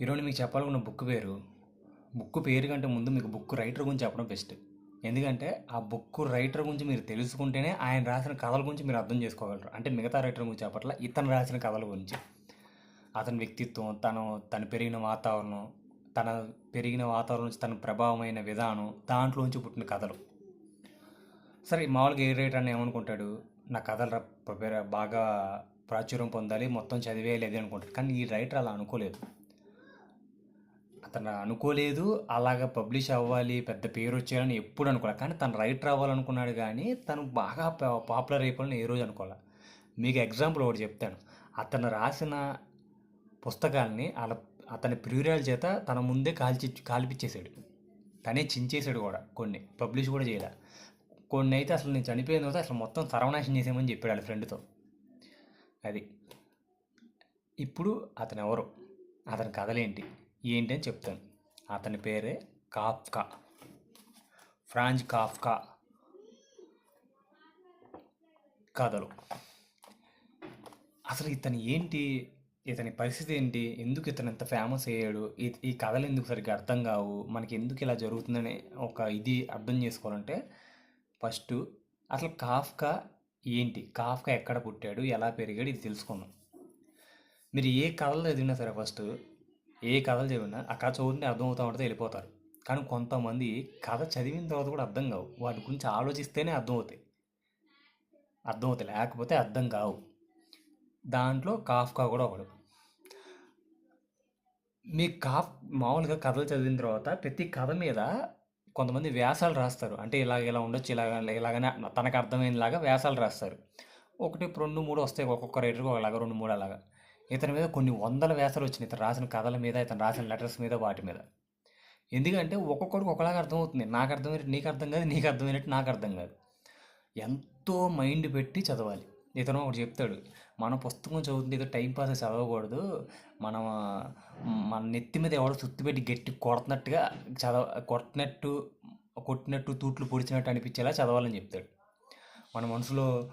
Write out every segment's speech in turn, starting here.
ఈరోజు మీకు చెప్పాలనుకున్న బుక్ పేరు బుక్ పేరు కంటే ముందు మీకు బుక్ రైటర్ గురించి చెప్పడం బెస్ట్. ఎందుకంటే ఆ బుక్ రైటర్ గురించి మీరు తెలుసుకుంటేనే ఆయన రాసిన కథల గురించి మీరు అర్థం చేసుకోగలరు. అంటే మిగతా రైటర్ గురించి చెప్పట్ల ఇతను రాసిన కథల గురించి. అతని వ్యక్తిత్వం తను తను పెరిగిన వాతావరణం తన పెరిగిన వాతావరణం నుంచి తన ప్రభావమైన విధానం దాంట్లోంచి పుట్టిన కథలు. సరే మామూలుగా ఏ రైటర్ అని ఏమనుకుంటాడు? నా కథలు బాగా ప్రాచుర్యం పొందాలి మొత్తం చదివేయాలి అది అనుకుంటాడు. కానీ ఈ రైటర్ అలా అనుకోలేదు. అతను అనుకోలేదు. అలాగ పబ్లిష్ అవ్వాలి పెద్ద పేరు వచ్చేయాలని ఎప్పుడు అనుకోలే. కానీ తను రైటర్ అవ్వాలనుకున్నాడు కానీ తను బాగా పా- పాపులర్ అయిపోవాలని ఏ రోజు అనుకోలే. మీకు ఎగ్జాంపుల్ ఒకటి చెప్తాను. అతను రాసిన పుస్తకాల్ని అలా అతని ప్రియురాల చేత తన ముందే కాల్చి కాల్పిచ్చేసాడు. తనే చించేసాడు కూడా కొన్ని. పబ్లిష్ కూడా చేయలే. కొన్ని అయితే అసలు నేను చనిపోయిన తర్వాత అసలు మొత్తం సర్వనాశనం చేసామని చెప్పాడు వాళ్ళ ఫ్రెండ్తో. అది. ఇప్పుడు అతను ఎవరు అతని కథలేంటి? ఏంటి అని చెప్తాను. అతని పేరే కాఫ్కా. Franz Kafka. కథలు. అసలు ఇతను ఏంటి? ఇతని పరిస్థితి ఏంటి? ఎందుకు ఇతను ఇంత ఫేమస్ అయ్యాడు? ఈ- ఈ కథలు ఎందుకు సరిగ్గా అర్థం కావు? మనకి ఎందుకు ఇలా జరుగుతుందని ఒక ఇది అర్థం చేసుకోవాలంటే ఫస్ట్ అసలు కాఫ్కా ఏంటి? కాఫ్కా ఎక్కడ పుట్టాడు? ఎలా పెరిగాడు? ఇది తెలుసుకుందాం. మీరు ఏ కథలు చదివినా సరే ఫస్ట్ ఏ కథలు చదివినా ఆ కథ చదివితే అర్థమవుతా ఉంటే వెళ్ళిపోతారు. కానీ కొంతమంది కథ చదివిన తర్వాత కూడా అర్థం కావు. వాటి గురించి ఆలోచిస్తేనే అర్థమవుతాయి. అర్థమవుతాయి. లేకపోతే అర్థం కావు. దాంట్లో కాఫ్కా కూడా ఒకడు. మీ కాఫ్ మామూలుగా కథలు చదివిన తర్వాత ప్రతి కథ మీద కొంతమంది వ్యాసాలు రాస్తారు. అంటే ఇలాగ ఇలా ఉండొచ్చు ఇలాగ ఇలాగనే తనకు అర్థమైనలాగా వ్యాసాలు రాస్తారు. ఒకటి రెండు మూడు వస్తాయి. ఒక్కొక్క రైటర్కి ఒకలాగా రెండు మూడు అలాగా. ఇతని మీద కొన్ని వందల వ్యాసాలు వచ్చినాయి. ఇతను రాసిన కథల మీద ఇతను రాసిన లెటర్స్ మీద వాటి మీద. ఎందుకంటే ఒక్కొక్కడికి ఒకలాగా అర్థమవుతుంది. నాకు అర్థమైనట్టు నీకు అర్థం కాదు నీకు అర్థమైనట్టు నాకు అర్థం కాదు. ఎంతో మైండ్ పెట్టి చదవాలి. ఇతను ఒకటి చెప్తాడు మన పుస్తకం చదువుతుంది ఏదో టైంపాస్ చదవకూడదు. మనం మన నెత్తి మీద ఎవడో సుత్తి పెట్టి గట్టి కొడుతున్నట్టుగా చదవ కొట్టినట్టు కొట్టినట్టు తూట్లు పొడిచినట్టు అనిపించేలా చదవాలని చెప్తాడు. మన మనసులో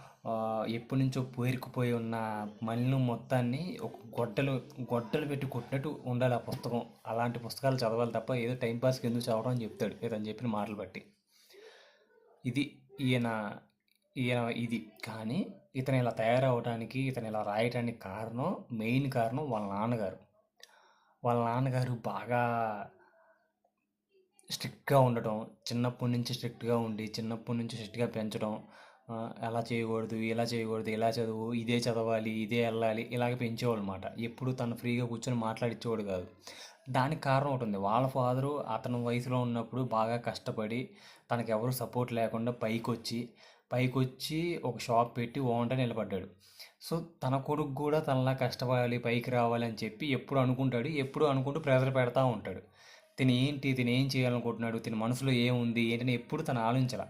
ఎప్పటి నుంచో పేరుకుపోయి ఉన్న మలిన మొత్తాన్ని ఒక గొడ్డలు గొడ్డలు పెట్టి కొట్టినట్టు ఉండాలి ఆ పుస్తకం. అలాంటి పుస్తకాలు చదవాలి తప్ప ఏదో టైంపాస్కి ఎందుకు చదవడం అని చెప్తాడు. ఏదని చెప్పిన మాటలు బట్టి. ఇది ఈయన ఈయన ఇది. కానీ ఇతను ఇలా తయారవడానికి ఇతను ఇలా రాయటానికి కారణం మెయిన్ కారణం వాళ్ళ నాన్నగారు. వాళ్ళ నాన్నగారు బాగా స్ట్రిక్ట్గా ఉండటం చిన్నప్పటి నుంచి స్ట్రిక్ట్గా ఉండి చిన్నప్పటి నుంచి స్ట్రిక్ట్గా పెంచడం అలా చేయకూడదు ఇలా చేయకూడదు ఇలా చదువు ఇదే చదవాలి ఇదే వెళ్ళాలి ఇలాగ పెంచేవాళ్ళు అనమాట ఎప్పుడు తను ఫ్రీగా కూర్చొని మాట్లాడించేవాడు కాదు. దానికి కారణం ఒకటి ఉంది. వాళ్ళ ఫాదరు అతను వయసులో ఉన్నప్పుడు బాగా కష్టపడి తనకు ఎవరు సపోర్ట్ లేకుండా పైకి వచ్చి పైకి వచ్చి ఒక షాప్ పెట్టి ఓన్గా నిలబడ్డాడు. సో తన కొడుకు కూడా తనలా కష్టపడాలి పైకి రావాలి అని చెప్పి ఎప్పుడు అనుకుంటాడు ఎప్పుడు అనుకుంటూ ప్రెజర్ పెడతా ఉంటాడు. తిని ఏంటి తిని ఏం చేయాలనుకుంటున్నాడు తిని మనసులో ఏముంది ఏంటని ఎప్పుడు తను ఆలోచించాల.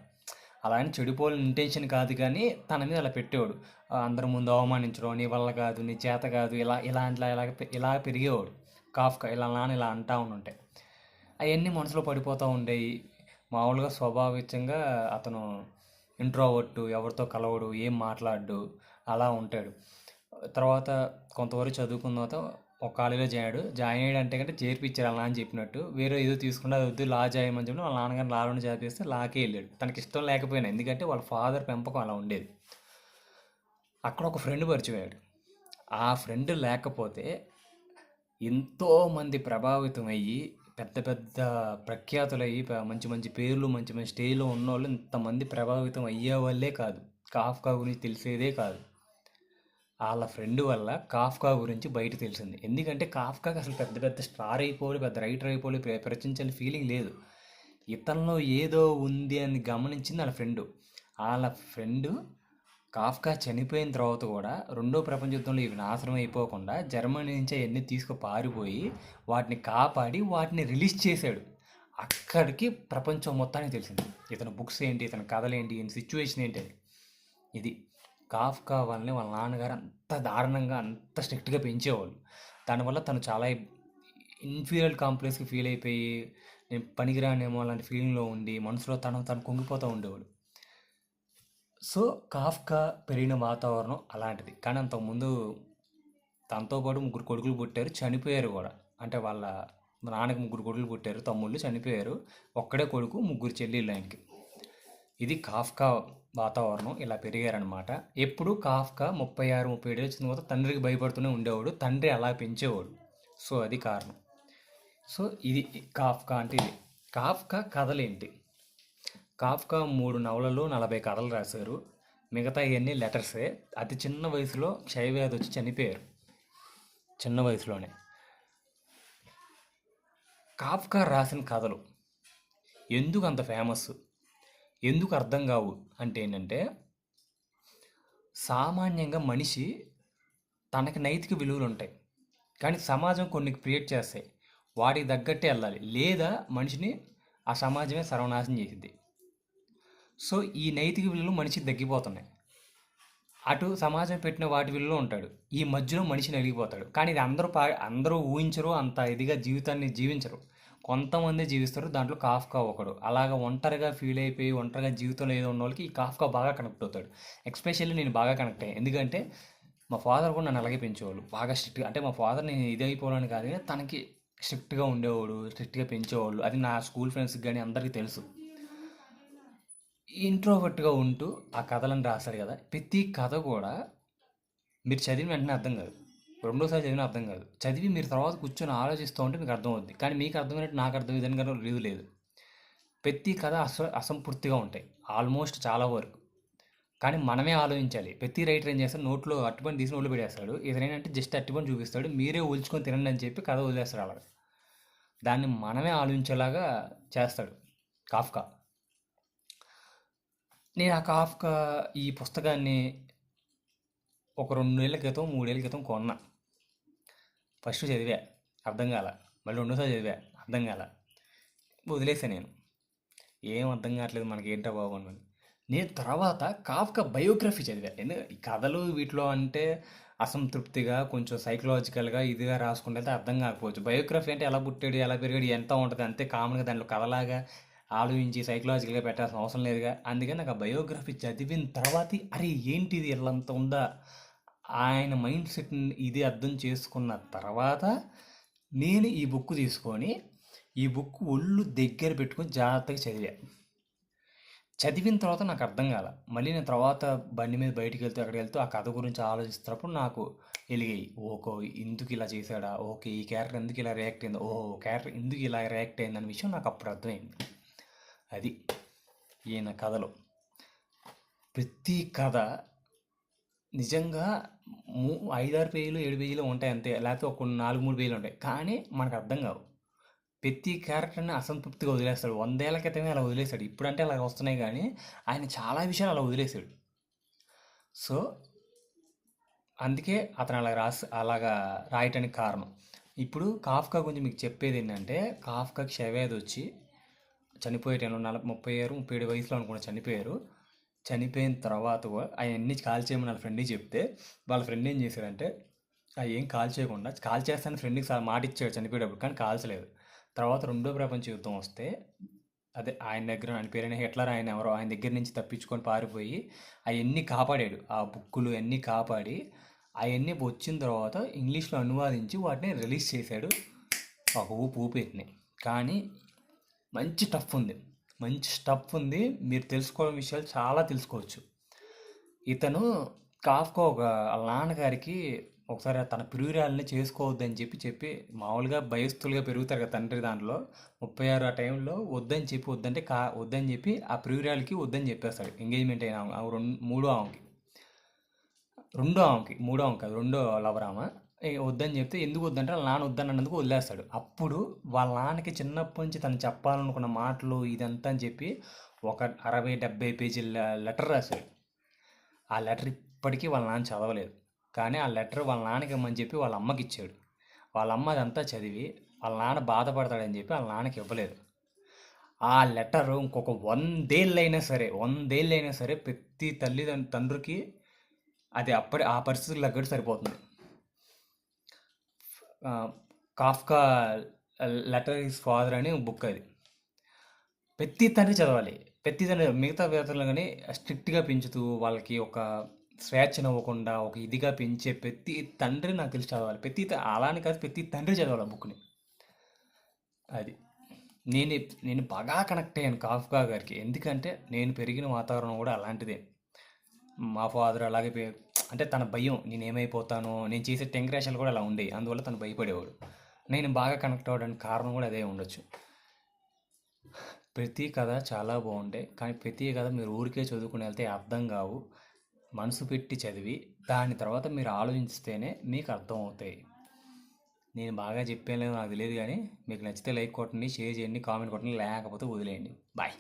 అలా అని చెడిపోవాలని ఇంటెన్షన్ కాదు కానీ తన మీద అలా పెట్టేవాడు. అందరి ముందు అవమానించడం నీ వల్ల కాదు నీ చేత కాదు ఇలా ఇలా ఇట్లా ఇలా ఇలా పెరిగేవాడు. కాఫ్కా ఇలా నాన్న ఇలా అంటా ఉంటే అవన్నీ మనసులో పడిపోతూ ఉండేవి మామూలుగా స్వాభావికంగా అతను ఇంట్రోవర్టు ఎవరితో కలవడు ఏం మాట్లాడు అలా ఉంటాడు. తర్వాత కొంతవరకు చదువుకున్న తర్వాత ఒక కాలేజీలో జాయినాడు. జాయిన్ అయ్యాడు అంటే కంటే చేర్పించారు అలా అని చెప్పినట్టు. వేరే ఏదో తీసుకుంటే అది వద్దు లా చేయమని చెప్పి వాళ్ళ నాన్నగారు లాలోనే చేపిస్తే లాకే వెళ్ళాడు. తనకి ఇష్టం లేకపోయినా. ఎందుకంటే వాళ్ళ ఫాదర్ పెంపకం అలా ఉండేది. అక్కడ ఒక ఫ్రెండ్ పరిచయం ఆ ఫ్రెండ్ లేకపోతే ఎంతోమంది ప్రభావితం అయ్యి పెద్ద పెద్ద ప్రఖ్యాతులయ్యి మంచి మంచి పేర్లు మంచి మంచి స్టేజ్లో ఉన్నోళ్ళు ఇంతమంది ప్రభావితం అయ్యే వాళ్ళే కాదు. కాఫ్కా గురించి తెలిసేదే కాదు. వాళ్ళ ఫ్రెండ్ వల్ల కాఫ్కా గురించి బయట తెలిసింది. ఎందుకంటే కాఫ్కాకి అసలు పెద్ద పెద్ద స్టార్ అయిపోలే పెద్ద రైటర్ అయిపోలే ప్ర- ప్రచురించాలి ఫీలింగ్ లేదు. ఇతనిలో ఏదో ఉంది అని గమనించింది వాళ్ళ ఫ్రెండ్. వాళ్ళ ఫ్రెండ్ కాఫ్కా చనిపోయిన తర్వాత కూడా రెండో ప్రపంచ యుద్ధంలో ఇవి నాశనం అయిపోకుండా జర్మనీ నుంచి అవన్నీ తీసుకు పారిపోయి వాటిని కాపాడి వాటిని రిలీజ్ చేశాడు. అక్కడికి ప్రపంచం మొత్తానికి తెలిసింది. ఇతని బుక్స్ ఏంటి ఇతని కథలు ఏంటి ఇతని సిచ్యువేషన్ ఏంటి అని. ఇది. కాఫ్కా వాళ్ళని వాళ్ళ నాన్నగారు అంత దారుణంగా అంత స్ట్రిక్ట్గా పెంచేవాళ్ళు. దానివల్ల తను చాలా ఇన్ఫీరియల్ కాంప్లెక్స్కి ఫీల్ అయిపోయి నేను పనికిరానేమో అలాంటి ఫీలింగ్లో ఉండి మనసులో తను తను కుంగిపోతూ ఉండేవాడు సో కాఫ్కా పెరిగిన వాతావరణం అలాంటిది. కానీ అంతకుముందు తనతో పాటు ముగ్గురు కొడుకులు పుట్టారు చనిపోయారు కూడా. అంటే వాళ్ళ నాన్నకి ముగ్గురు కొడుకులు పుట్టారు తమ్ముళ్ళు చనిపోయారు ఒక్కడే కొడుకు ముగ్గురు చెల్లెళ్ళు ఆయనకి. ఇది కాఫ్కా వాతావరణం ఇలా పెరిగారనమాట ఎప్పుడు కాఫ్కా ముప్పై ఆరు ముప్పై ఏడు వచ్చిన తర్వాత తండ్రికి భయపడుతూనే ఉండేవాడు. తండ్రి అలా పెంచేవాడు. సో అది కారణం. సో ఇది కాఫ్కా అంటే ఇది. కాఫ్కా కథలేంటి కాఫ్కా మూడు నవలలో నలభై కథలు రాశారు. మిగతా ఇవన్నీ లెటర్సే. అతి చిన్న వయసులో క్షయవ్యాధి వచ్చి చనిపోయారు. చిన్న వయసులోనే. కాఫ్కా రాసిన కథలు. ఎందుకు అంత ఫేమస్ ఎందుకు అర్థం కావు అంటే ఏంటంటే సామాన్యంగా మనిషి తనకి నైతిక విలువలు ఉంటాయి. కానీ సమాజం కొన్ని క్రియేట్ చేస్తాయి. వాటికి తగ్గట్టే వెళ్ళాలి. లేదా మనిషిని ఆ సమాజమే సర్వనాశనం చేసింది సో ఈ నైతిక విలువలు మనిషికి తగ్గిపోతున్నాయి. అటు సమాజం పెట్టిన వాటి విలువలో ఉంటాడు. ఈ మధ్యలో మనిషి నలిగిపోతాడు. కానీ ఇది అందరూ పా అందరూ ఊహించరు. అంత ఇదిగా జీవితాన్ని జీవించరు. కొంతమంది జీవిస్తారు దాంట్లో కాఫ్కా ఒకడు. అలాగ ఒంటరిగా ఫీల్ అయిపోయి ఒంటరిగా జీవితంలో ఏదో ఉన్న వాళ్ళకి ఈ కాఫ్కా బాగా కనెక్ట్ అవుతాడు. ఎక్స్పెషల్లీ నేను బాగా కనెక్ట్ అయ్యాను ఎందుకంటే మా ఫాదర్ కూడా నన్ను అలాగే పెంచేవాళ్ళు. బాగా స్ట్రిక్ట్గా అంటే మా ఫాదర్ నేను ఇది అయిపోవాలని కాదు కానీ తనకి స్ట్రిక్ట్గా ఉండేవాడు స్ట్రిక్ట్గా పెంచేవాళ్ళు. అది నా స్కూల్ ఫ్రెండ్స్కి కానీ అందరికీ తెలుసు. ఇంట్రోవర్ట్గా ఉంటూ ఆ కథలను రాశాడు కదా. ప్రతి కథ కూడా మీరు చదివిన వెంటనే అర్థం కాదు. రెండోసారి చదివిన అర్థం కాదు. చదివి మీరు తర్వాత కూర్చొని ఆలోచిస్తూ ఉంటే మీకు అర్థమవుద్ది. కానీ మీకు అర్థమైనట్టు నాకు అర్థం విధంగా లేదు లేదు. ప్రతి కథ అస అసంపూర్తిగా ఉంటాయి. ఆల్మోస్ట్ చాలా వరకు. కానీ మనమే ఆలోచించాలి. ప్రతి రైటర్ ఏం చేస్తాడు? నోట్లో అట్టుపని తీసి నోట్లు పెట్టేస్తాడు. అంటే జస్ట్ అట్టుపని చూపిస్తాడు. మీరే ఒలుచుకొని తినండి అని చెప్పి కథ వదిలేస్తాడు అలాగా దాన్ని మనమే ఆలోచించేలాగా చేస్తాడు కాఫ్కా. నేను ఆ కాఫ్కా ఈ పుస్తకాన్ని ఒక రెండేళ్ళ క్రితం మూడేళ్ళ క్రితం కొన్నా. ఫస్ట్ చదివా. అర్థం కాల. మళ్ళీ రెండోసారి చదివా. అర్థం కాల. వదిలేసా నేను. ఏం అర్థం కావట్లేదు మనకి ఏంటో బాబు నేను తర్వాత కాఫ్కా బయోగ్రఫీ చదివా. ఎందుకంటే ఈ కథలు వీటిలో అంటే అసంతృప్తిగా కొంచెం సైకలాజికల్గా ఇదిగా రాసుకుంటే అర్థం కాకపోవచ్చు. బయోగ్రఫీ అంటే ఎలా పుట్టాడు ఎలా పెరిగాడు ఎంత ఉంటుంది అంతే కామన్గా దాంట్లో కథలాగా ఆలోచించి సైకలాజికల్గా పెట్టాల్సిన అవసరం లేదుగా. అందుకని నాకు ఆ బయోగ్రఫీ చదివిన తర్వాత అరే ఏంటిది ఇల్లంత ఉందా? ఆయన మైండ్ సెట్ని ఇది అర్థం చేసుకున్న తర్వాత నేను ఈ బుక్ తీసుకొని ఈ బుక్ ఒళ్ళు దగ్గర పెట్టుకొని జాగ్రత్తగా చదివా. చదివిన తర్వాత నాకు అర్థం కాల. మళ్ళీ నేను తర్వాత బండి మీద బయటికి వెళ్తూ అక్కడికి వెళ్తూ ఆ కథ గురించి ఆలోచిస్తున్నప్పుడు నాకు వెలిగాయి ఓకో ఎందుకు ఇలా చేశాడా? ఓకే ఈ క్యారెక్టర్ ఎందుకు ఇలా రియాక్ట్ అయింది? ఓహో క్యారెక్టర్ ఎందుకు ఇలా రియాక్ట్ అయింది అనే విషయం నాకు అప్పుడు అర్థమైంది. అది ఈయన కథలో. ప్రతి కథ నిజంగా మూ ఐదారు పేజీలు ఏడు పేజీలు ఉంటాయి అంతే. లేకపోతే ఒక నాలుగు మూడు పేజీలు ఉంటాయి. కానీ మనకు అర్థం కావు. ప్రతి క్యారెక్టర్ని అసంతృప్తిగా వదిలేస్తాడు. వందేళ్ళ క్రితమే అలా వదిలేశాడు ఇప్పుడంటే అలా వస్తున్నాయి కానీ ఆయన చాలా విషయాలు అలా వదిలేశాడు. సో అందుకే అతను అలా రాసి అలాగా రాయటానికి కారణం. ఇప్పుడు కాఫ్కా గురించి మీకు చెప్పేది ఏంటంటే కాఫ్కా షవేద్ వచ్చి చనిపోయే టైంలో నలభై ముప్పై ఏరు ముప్పై ఏడు వయసులో అనుకున్న చనిపోయారు. చనిపోయిన తర్వాత అవన్నీ కాల్ చేయమని వాళ్ళ ఫ్రెండ్కి చెప్తే వాళ్ళ ఫ్రెండ్ ఏం చేశాడంటే అవి ఏం కాల్ చేయకుండా కాల్ చేస్తాను ఫ్రెండ్కి మాట ఇచ్చాడు చనిపోయేటప్పుడు కానీ కాల్చలేదు. తర్వాత రెండో ప్రపంచ యుద్ధం వస్తే అదే ఆయన దగ్గర ఆయన పేరైన హిట్లర్ ఆయన ఎవరో ఆయన దగ్గర నుంచి తప్పించుకొని పారిపోయి అవన్నీ కాపాడాడు. ఆ బుక్కులు అన్నీ కాపాడి అవన్నీ వచ్చిన తర్వాత ఇంగ్లీష్లో అనువాదించి వాటిని రిలీజ్ చేశాడు. ఒక ఊపు ఊపేటినాయి కానీ మంచి టఫ్ ఉంది. మంచి స్టఫ్ ఉంది. మీరు తెలుసుకోవడం విషయాలు చాలా తెలుసుకోవచ్చు. ఇతను కాఫ్కో ఒక వాళ్ళ నాన్నగారికి ఒకసారి తన ప్రియురాలని చేసుకోవద్దని చెప్పి చెప్పి మామూలుగా భయస్థులుగా పెరుగుతారు కదా తండ్రి దాంట్లో. ముప్పై ఆరు ఆ టైంలో వద్దని చెప్పి వద్దంటే కా వద్దని చెప్పి ఆ ప్రియురాలకి వద్దని చెప్పేస్తాడు. ఎంగేజ్మెంట్ అయిన రెండు మూడో ఆమెకి. రెండో ఆమెకి మూడో ఆమె కాదు రెండో లవరామ. వద్దని చెప్తే ఎందుకు వద్దంటే వాళ్ళ నాన్న వద్దన్నందుకు వదిలేస్తాడు. అప్పుడు వాళ్ళ నాన్నకి చిన్నప్పటి నుంచి తను చెప్పాలనుకున్న మాటలు ఇదంతా అని చెప్పి ఒక అరవై డెబ్బై పేజీల లెటర్ రాశాడు. ఆ లెటర్ ఇప్పటికీ వాళ్ళ నాన్న చదవలేదు. కానీ ఆ లెటర్ వాళ్ళ నాన్నకి ఇమ్మని చెప్పి వాళ్ళ అమ్మకి ఇచ్చాడు. వాళ్ళ అమ్మ అదంతా చదివి వాళ్ళ నాన్న బాధపడతాడని చెప్పి వాళ్ళ నాన్నకి ఇవ్వలేదు. ఆ లెటర్ ఇంకొక వందేళ్ళు అయినా సరే వందేళ్ళు అయినా సరే ప్రతి తల్లి తండ్రికి అది అప్పటి ఆ పరిస్థితులకు తగ్గట్టు సరిపోతుంది. కాఫ్కా లెటర్ ఈజ్ ఫాదర్ అని బుక్ అది. ప్రతి తండ్రి చదవాలి. ప్రతి తండ్రి మిగతా వేతలు కానీ స్ట్రిక్ట్గా పెంచుతూ వాళ్ళకి ఒక స్వేచ్ఛనివ్వకుండా ఒక ఇదిగా పెంచే ప్రతి తండ్రి నాకు తెలిసి చదవాలి. ప్రతి అలానే కాదు ప్రతి తండ్రి చదవాలి ఆ బుక్ని అది. నేను నేను బాగా కనెక్ట్ అయ్యాను కాఫ్కా గారికి. ఎందుకంటే నేను పెరిగిన వాతావరణం కూడా అలాంటిదే. మా ఫాదర్ అలాగే అంటే తన భయం నేను ఏమైపోతానో నేను చేసే టెంకరేషన్లు కూడా అలా ఉండేవి అందువల్ల తను భయపడేవాడు. నేను బాగా కనెక్ట్ అవ్వడానికి కారణం కూడా అదే ఉండొచ్చు. ప్రతి కథ చాలా బాగుంటాయి. కానీ ప్రతి కథ మీరు ఊరికే చదువుకుని వెళ్తే అర్థం కావు. మనసు పెట్టి చదివి దాని తర్వాత మీరు ఆలోచిస్తేనే మీకు అర్థం అవుతాయి నేను బాగా చెప్పాను నాకు తెలియదు కానీ మీకు నచ్చితే లైక్ కొట్టండి షేర్ చేయండి కామెంట్ కొట్టండి లేకపోతే వదిలేయండి. బాయ్.